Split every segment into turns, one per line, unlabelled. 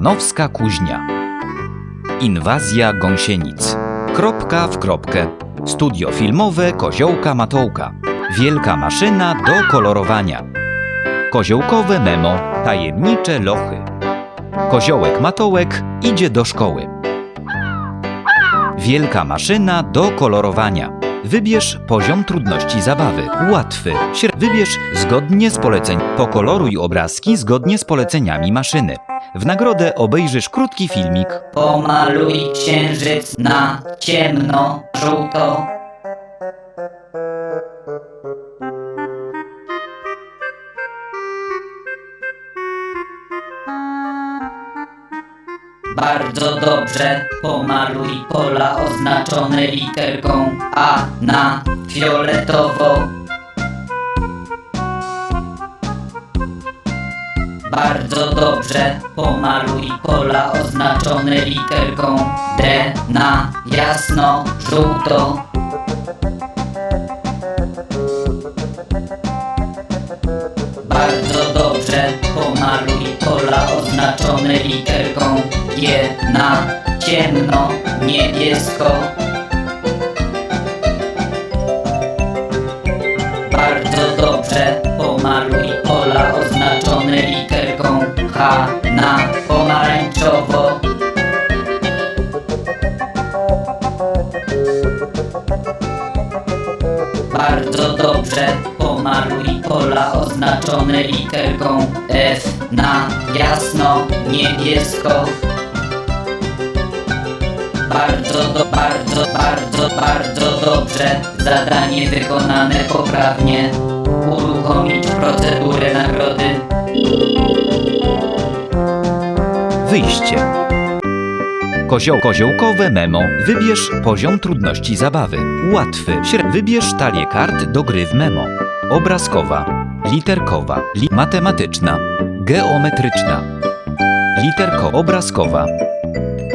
Nowska Kuźnia. Inwazja gąsienic. Kropka w kropkę. Studio filmowe Koziołka Matołka. Wielka maszyna do kolorowania. Koziołkowe memo. Tajemnicze lochy. Koziołek Matołek idzie do szkoły. Wielka maszyna do kolorowania. Wybierz poziom trudności zabawy. Łatwy. Wybierz zgodnie z poleceń. Pokoloruj obrazki zgodnie z poleceniami maszyny. W nagrodę obejrzysz krótki filmik.
Pomaluj księżyc na ciemno, żółto. Bardzo dobrze pomaluj pola oznaczone literką A na fioletowo. Bardzo dobrze pomaluj pola oznaczone literką D na jasno żółto. Bardzo oznaczone literką G na ciemno niebiesko. Bardzo dobrze pomaluj pola oznaczone literką H na pomarańczowo. Bardzo dobrze pomaluj pola oznaczone literką F na jasno niebiesko. Bardzo, do, bardzo, bardzo, bardzo dobrze. Zadanie wykonane poprawnie. Uruchomić procedurę nagrody.
Wyjście. Kozioł koziołkowe memo. Wybierz poziom trudności zabawy. Łatwy. Wybierz talię kart do gry w memo. Obrazkowa, literkowa, li- matematyczna, geometryczna, literko obrazkowa,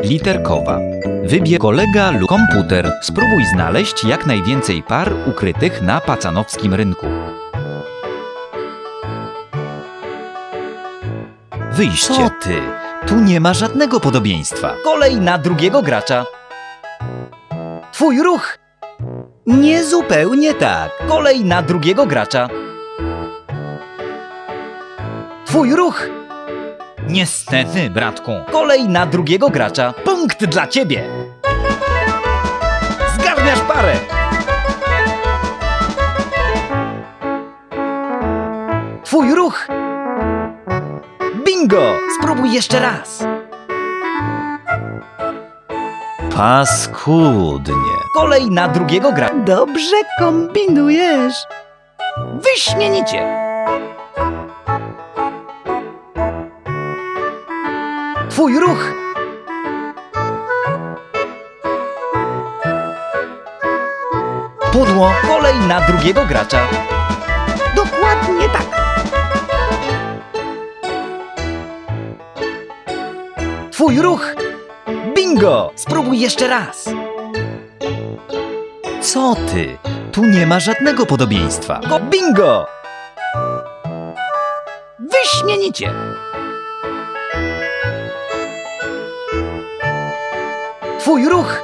literkowa. Wybierz kolega lub komputer. Spróbuj znaleźć jak najwięcej par ukrytych na pacanowskim rynku. Wyjście. Co ty? Tu nie ma żadnego podobieństwa. Kolej na drugiego gracza. Twój ruch. Nie zupełnie tak. Kolej na drugiego gracza. Twój ruch. Niestety, bratku. Kolej na drugiego gracza. Punkt dla ciebie. Zgarniasz parę. Twój ruch. Bingo! Spróbuj jeszcze raz. Paskudnie. Kolej na drugiego gra. Dobrze kombinujesz. Wyśmienicie. Twój ruch. Pudło. Kolej na drugiego gracza. Dokładnie tak. Twój ruch! Bingo! Spróbuj jeszcze raz! Co ty? Tu nie ma żadnego podobieństwa. Go bingo! Wyśmienicie! Twój ruch!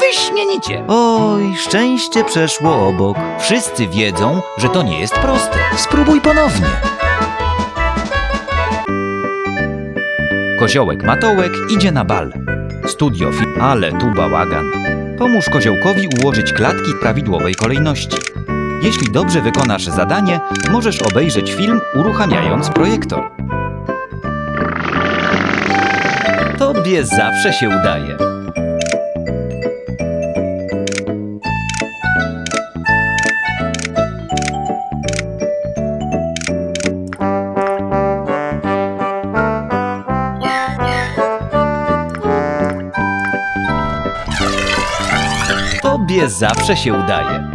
Wyśmienicie! Oj, szczęście przeszło obok. Wszyscy wiedzą, że to nie jest proste. Spróbuj ponownie. Koziołek Matołek idzie na bal. Studio film, ale tu bałagan. Pomóż koziołkowi ułożyć klatki w prawidłowej kolejności. Jeśli dobrze wykonasz zadanie, możesz obejrzeć film uruchamiając projektor. Tobie zawsze się udaje. Zawsze się udaje.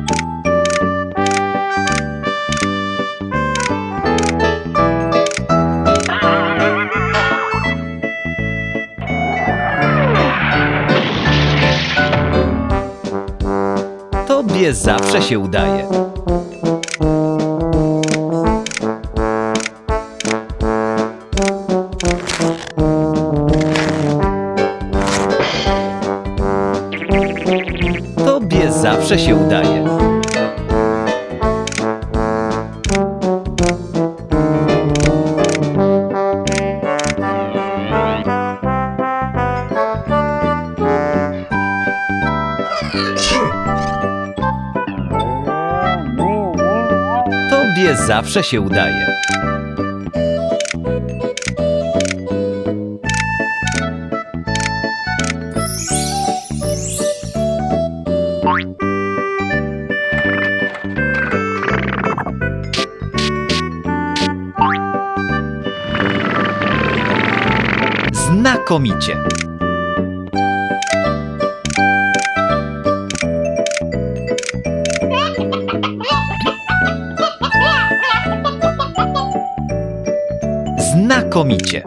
Tobie zawsze się udaje. Zawsze się udaje. Tobie zawsze się udaje. Znakomicie. Znakomicie.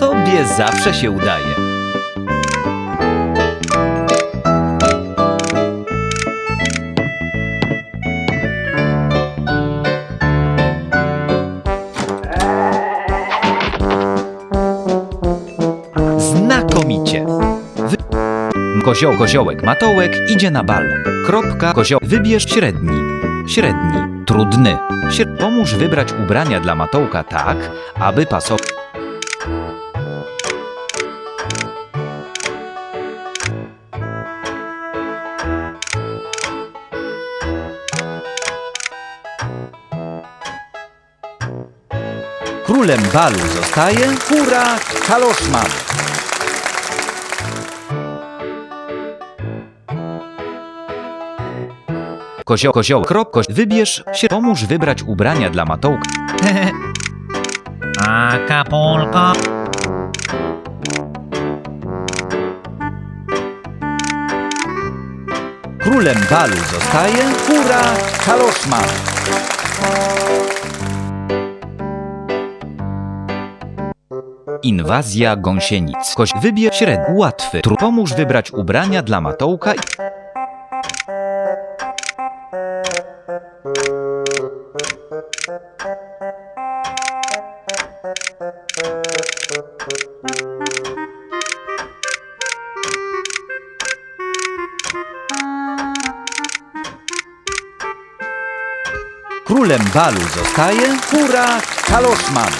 Tobie zawsze się udaje. Kozioł, koziołek, matołek idzie na bal. Kropka, kozioł, wybierz średni. Średni, trudny. Pomóż wybrać ubrania dla matołka tak, aby pasował. Królem balu zostaje hura kaloszman. Kozioł, krop, koś, wybierz się, pomóż wybrać ubrania dla matołka.
Acapulco.
Królem balu zostaje hura kaloszman. Inwazja gąsienic. Koś wybierz średni, łatwy. Tru pomóż wybrać ubrania dla matołka i... Królem balu zostaje hura kaloszman.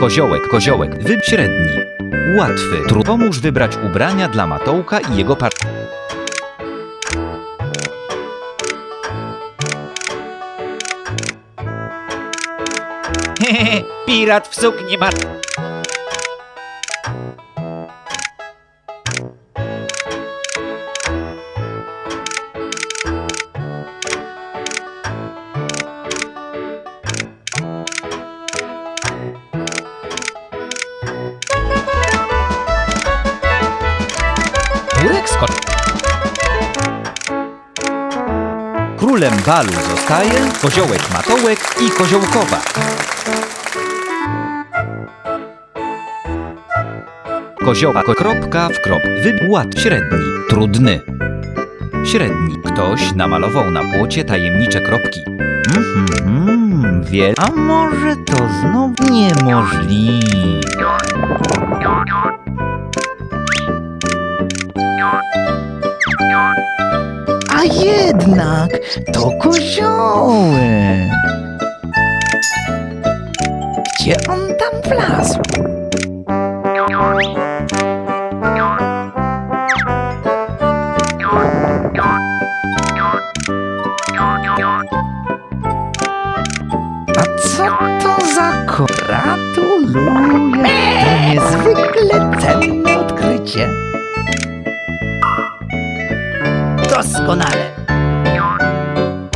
Koziołek, koziołek, wy średni. Łatwy. Tru pomóż wybrać ubrania dla matołka i jego par...
Pirat w sukni ma...
Królem balu zostaje koziołek matołek i koziołkowa. Kozioła, ko- kropka w krop, wybłat średni, trudny. Średni. Ktoś namalował na płocie tajemnicze kropki. Mhm, wie... A może to znowu niemożliwe?
A jednak to koziołek. Gdzie on tam wlazł? A co to za. Gratuluję! To niezwykle cenne Doskonale.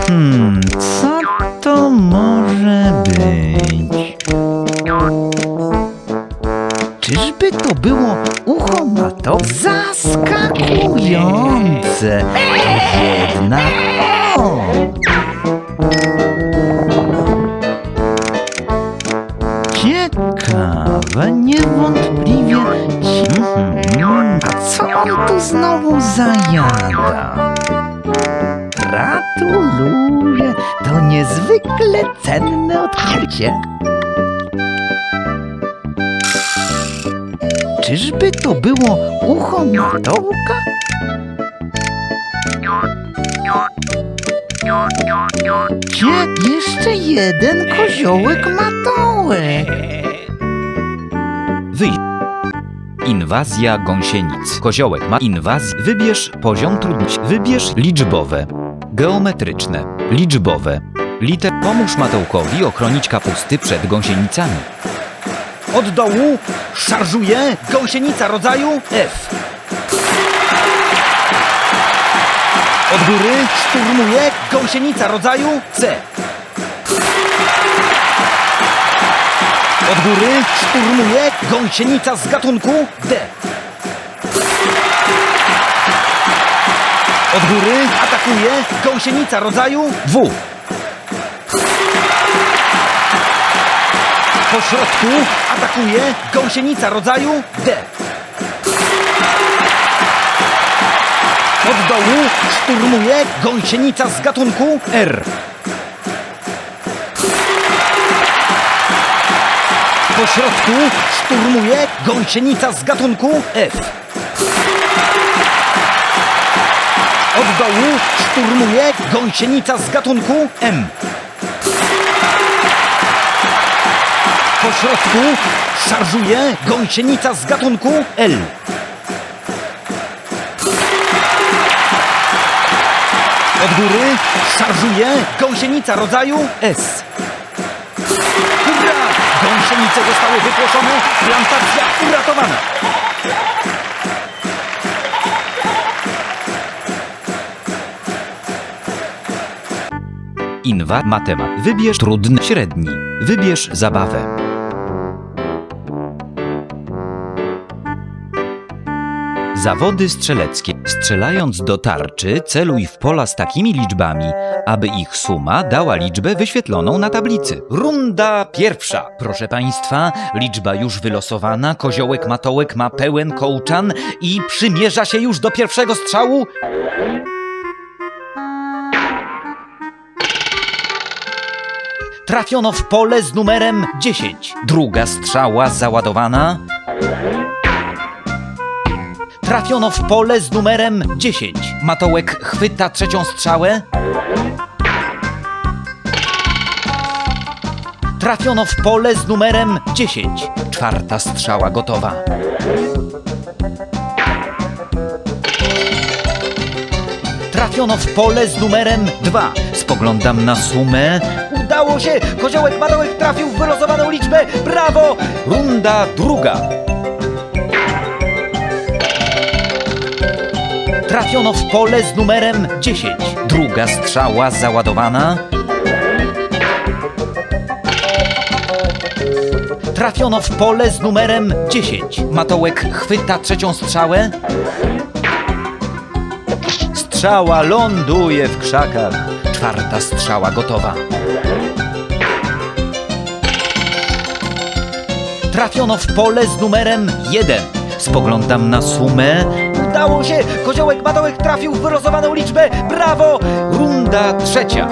Hmm, co to może być? Czyżby to było ucho na to? Zaskakujące! Jednak... O! Ciekawe, niewątpliwie. Mhm. A co on tu znowu zajada? Gratuluję!
niezwykle cenne odkrycie. Czyżby to było ucho matołka? Gdzie jeszcze jeden koziołek matołek?
Wyj. Inwazja gąsienic. Koziołek ma inwazję. Wybierz poziom trudności. Wybierz liczbowe, geometryczne, liczbowe. Liter pomóż Matełkowi ochronić kapusty przed gąsienicami.
Od dołu szarżuje gąsienica rodzaju F. Od góry szturmuje gąsienica rodzaju C. Od góry szturmuje gąsienica z gatunku D. Od góry atakuje gąsienica rodzaju W. Po środku atakuje gąsienica rodzaju D. Od dołu szturmuje gąsienica z gatunku R. Po środku szturmuje gąsienica z gatunku F. Od dołu szturmuje gąsienica z gatunku M. Po środku szarżuje gąsienica z gatunku L. Od góry szarżuje gąsienica rodzaju S. Gąsienice zostały wypłoszone, plantacja uratowana.
Inwa matemat. Wybierz trudny, średni. Wybierz zabawę. Zawody strzeleckie. Strzelając do tarczy, celuj w pola z takimi liczbami, aby ich suma dała liczbę wyświetloną na tablicy. Runda pierwsza. Proszę Państwa, liczba już wylosowana, koziołek matołek ma pełen kołczan i przymierza się już do pierwszego strzału. Trafiono w pole z numerem 10. Druga strzała załadowana. Trafiono w pole z numerem 10. Matołek chwyta trzecią strzałę. Trafiono w pole z numerem 10. Czwarta strzała gotowa. Trafiono w pole z numerem 2. Spoglądam na sumę.
Udało się! Koziołek Madołek trafił w wylosowaną liczbę! Brawo!
Runda druga. Trafiono w pole z numerem 10. Druga strzała załadowana. Trafiono w pole z numerem 10. Matołek chwyta trzecią strzałę. Strzała ląduje w krzakach. Czwarta strzała gotowa. Trafiono w pole z numerem 1. Spoglądam na sumę.
Udało się! Koziołek Madołek trafił w wylosowaną liczbę! Brawo!
Runda trzecia.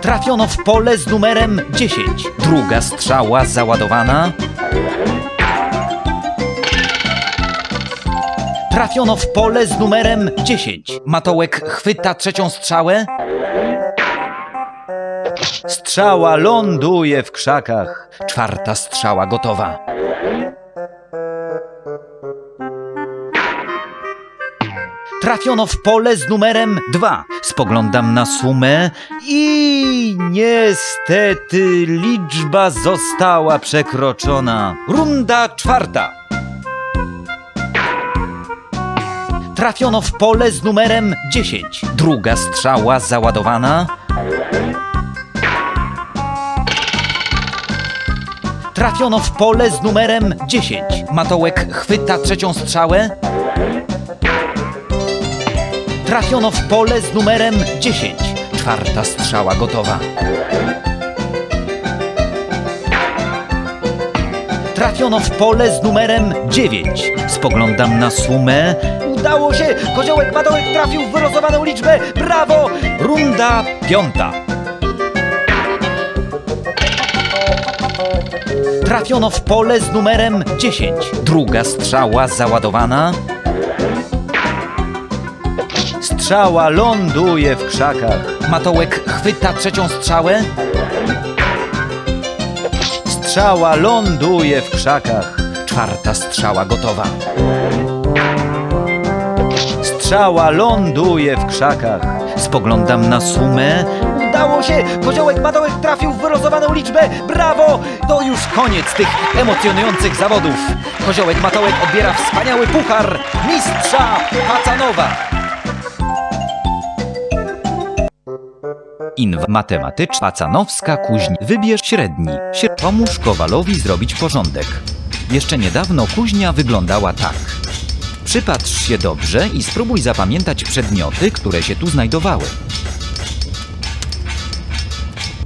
Trafiono w pole z numerem 10. Druga strzała załadowana. Trafiono w pole z numerem 10. Matołek chwyta trzecią strzałę. Strzała ląduje w krzakach. Czwarta strzała gotowa. Trafiono w pole z numerem 2. Spoglądam na sumę i niestety liczba została przekroczona. Runda czwarta. Trafiono w pole z numerem 10. Druga strzała załadowana. Trafiono w pole z numerem 10. Matołek chwyta trzecią strzałę. Trafiono w pole z numerem 10. Czwarta strzała gotowa. Trafiono w pole z numerem 9. Spoglądam na sumę. Udało się! Koziołek Matołek trafił w wylosowaną liczbę! Brawo! Runda piąta. Trafiono w pole z numerem 10. Druga strzała załadowana. Strzała ląduje w krzakach. Matołek chwyta trzecią strzałę. Strzała ląduje w krzakach. Czwarta strzała gotowa. Strzała ląduje w krzakach. Spoglądam na sumę. Udało się! Koziołek Matołek trafił w wylosowaną liczbę. Brawo! To już koniec tych emocjonujących zawodów. Koziołek Matołek odbiera wspaniały puchar mistrza Pacanowa. Inw matematyczna Pacanowska kuźnia. Wybierz średni. Sie- Pomóż Kowalowi zrobić porządek. Jeszcze niedawno kuźnia wyglądała tak. Przypatrz się dobrze i spróbuj zapamiętać przedmioty, które się tu znajdowały.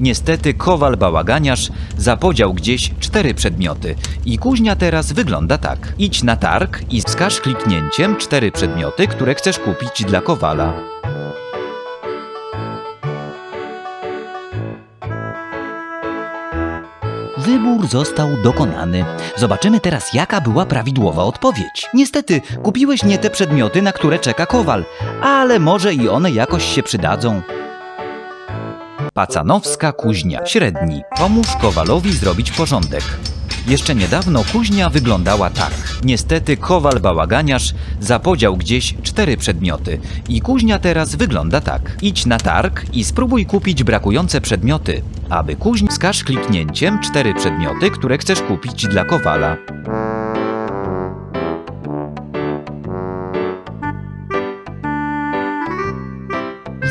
Niestety kowal bałaganiarz zapodział gdzieś cztery przedmioty i kuźnia teraz wygląda tak. Idź na targ i wskaż kliknięciem cztery przedmioty, które chcesz kupić dla kowala. Wybór został dokonany. Zobaczymy teraz, jaka była prawidłowa odpowiedź. Niestety, kupiłeś nie te przedmioty, na które czeka kowal, ale może i one jakoś się przydadzą. Pacanowska kuźnia. Średni. Pomóż kowalowi zrobić porządek. Jeszcze niedawno kuźnia wyglądała tak. Niestety kowal bałaganiarz zapodział gdzieś cztery przedmioty i kuźnia teraz wygląda tak. Idź na targ i spróbuj kupić brakujące przedmioty. Aby kuźnia wskaż kliknięciem cztery przedmioty, które chcesz kupić dla kowala.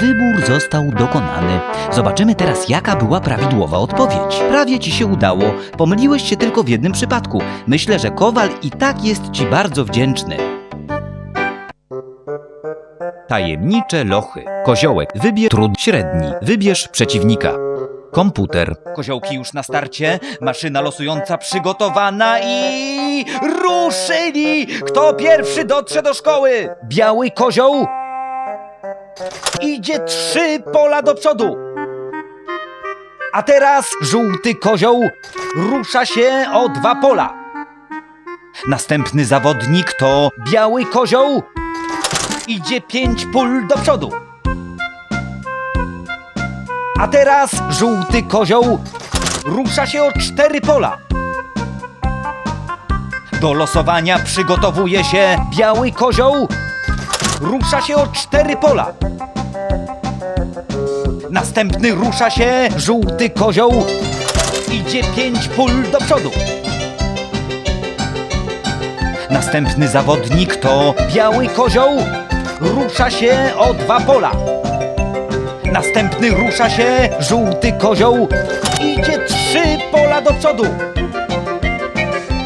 Wybór został dokonany. Zobaczymy teraz, jaka była prawidłowa odpowiedź. Prawie ci się udało. Pomyliłeś się tylko w jednym przypadku. Myślę, że Kowal i tak jest ci bardzo wdzięczny. Tajemnicze lochy. Koziołek. Wybierz trud średni. Wybierz przeciwnika. Komputer. Koziołki już na starcie. Maszyna losująca przygotowana i... Ruszyli! Kto pierwszy dotrze do szkoły? Biały kozioł Idzie trzy pola do przodu. A teraz żółty kozioł rusza się o dwa pola. Następny zawodnik to biały kozioł. Idzie pięć pól do przodu. A teraz żółty kozioł rusza się o cztery pola. Do losowania przygotowuje się biały kozioł rusza się o cztery pola. Następny rusza się żółty kozioł. Idzie pięć pól do przodu. Następny zawodnik to biały kozioł. Rusza się o dwa pola. Następny rusza się żółty kozioł. Idzie trzy pola do przodu.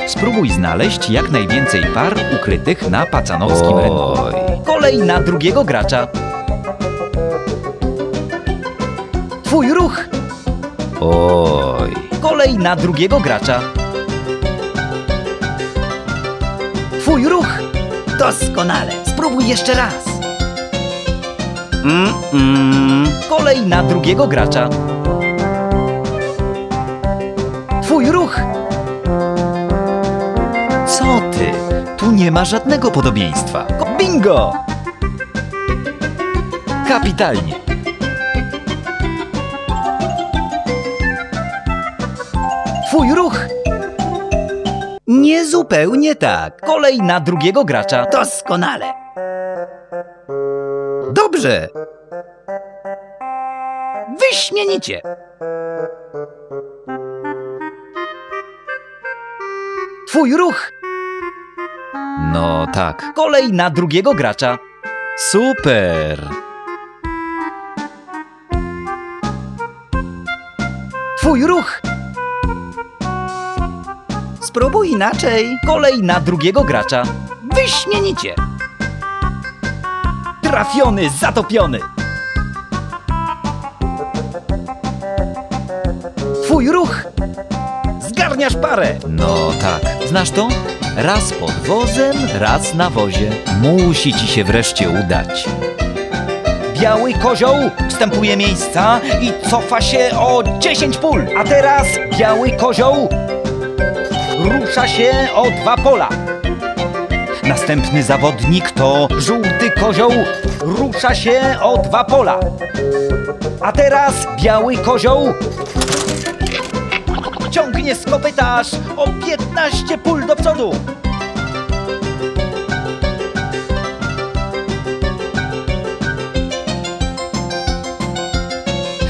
Spróbuj znaleźć jak najwięcej par ukrytych na pacanowskim rynku. Kolej na drugiego gracza. Twój ruch. Oj. Kolej na drugiego gracza. Twój ruch. Doskonale. Spróbuj jeszcze raz. Mm, mm. Kolej na drugiego gracza. Twój ruch. Co ty? Tu nie ma żadnego podobieństwa. Bingo! Kapitalnie. Twój ruch. Nie zupełnie tak. Kolej na drugiego gracza. Doskonale. Dobrze. Wyśmienicie. Twój ruch. No tak. Kolej na drugiego gracza. Super. Twój ruch. Spróbuj inaczej. Kolej na drugiego gracza. Wyśmienicie. Trafiony, zatopiony. Twój ruch. Zgarniasz parę. No tak. Znasz to? Raz pod wozem, raz na wozie. Musi ci się wreszcie udać. Biały kozioł wstępuje miejsca i cofa się o 10 pól. A teraz biały kozioł rusza się o dwa pola. Następny zawodnik to żółty kozioł rusza się o dwa pola. A teraz biały kozioł ciągnie z kopytaż o 15 pól do przodu.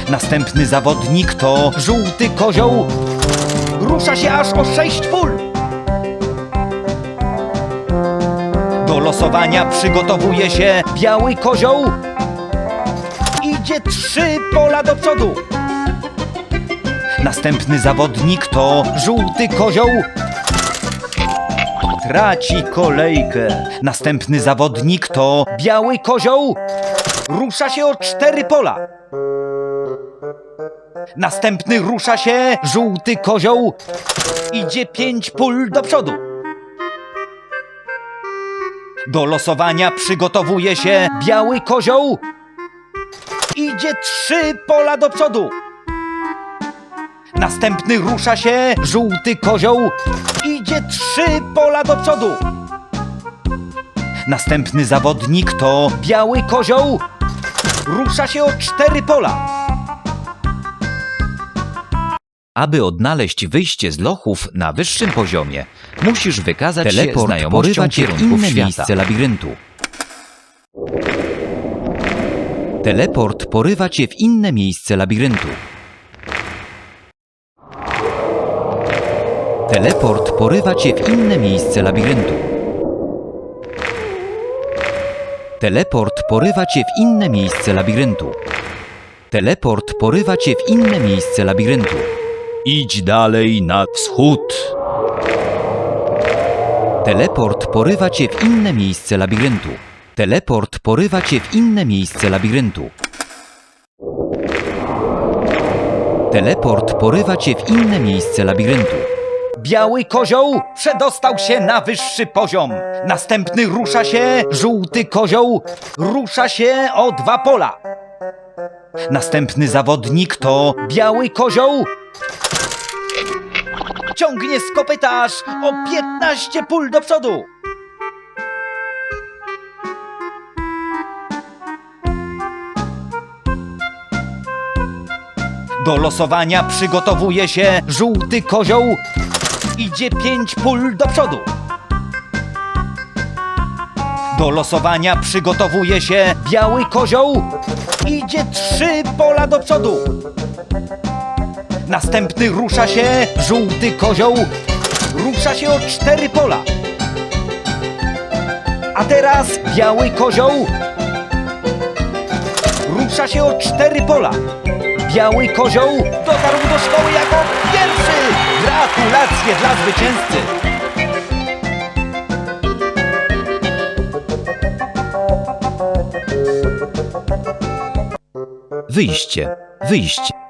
Następny zawodnik to żółty kozioł. Rusza się aż o 6 pól. Do losowania przygotowuje się biały kozioł. Idzie trzy pola do przodu. Następny zawodnik to żółty kozioł. Traci kolejkę. Następny zawodnik to biały kozioł. Rusza się o cztery pola. Następny rusza się żółty kozioł. Idzie pięć pól do przodu. Do losowania przygotowuje się biały kozioł. Idzie trzy pola do przodu. Następny rusza się żółty kozioł. Idzie trzy pola do przodu. Następny zawodnik to biały kozioł. Rusza się o cztery pola. Aby odnaleźć wyjście z lochów na wyższym poziomie, musisz wykazać
Teleport
się znajomością
porywa cię w
kierunków
inne
świata.
miejsce
labiryntu. Teleport porywa cię w inne miejsce labiryntu. Teleport porywa cię w inne miejsce labiryntu. Teleport porywa cię w inne miejsce labiryntu. Teleport porywa cię w inne miejsce labiryntu. Idź dalej na wschód. Teleport porywa cię w inne miejsce labiryntu. Teleport porywa cię w inne miejsce labiryntu. Teleport porywa cię w inne miejsce labiryntu. Biały kozioł przedostał się na wyższy poziom. Następny rusza się żółty kozioł. Rusza się o dwa pola. Następny zawodnik to biały kozioł. Ciągnie z kopytaż o 15 pól do przodu. Do losowania przygotowuje się żółty kozioł. Idzie 5 pól do przodu. Do losowania przygotowuje się biały kozioł. Idzie 3 pola do przodu. Następny rusza się żółty kozioł. Rusza się o 4 pola. A teraz biały kozioł. Rusza się o 4 pola. Biały kozioł dotarł do szkoły jako pierwszy! Gratulacje dla zwycięzcy! Wyjście, wyjście.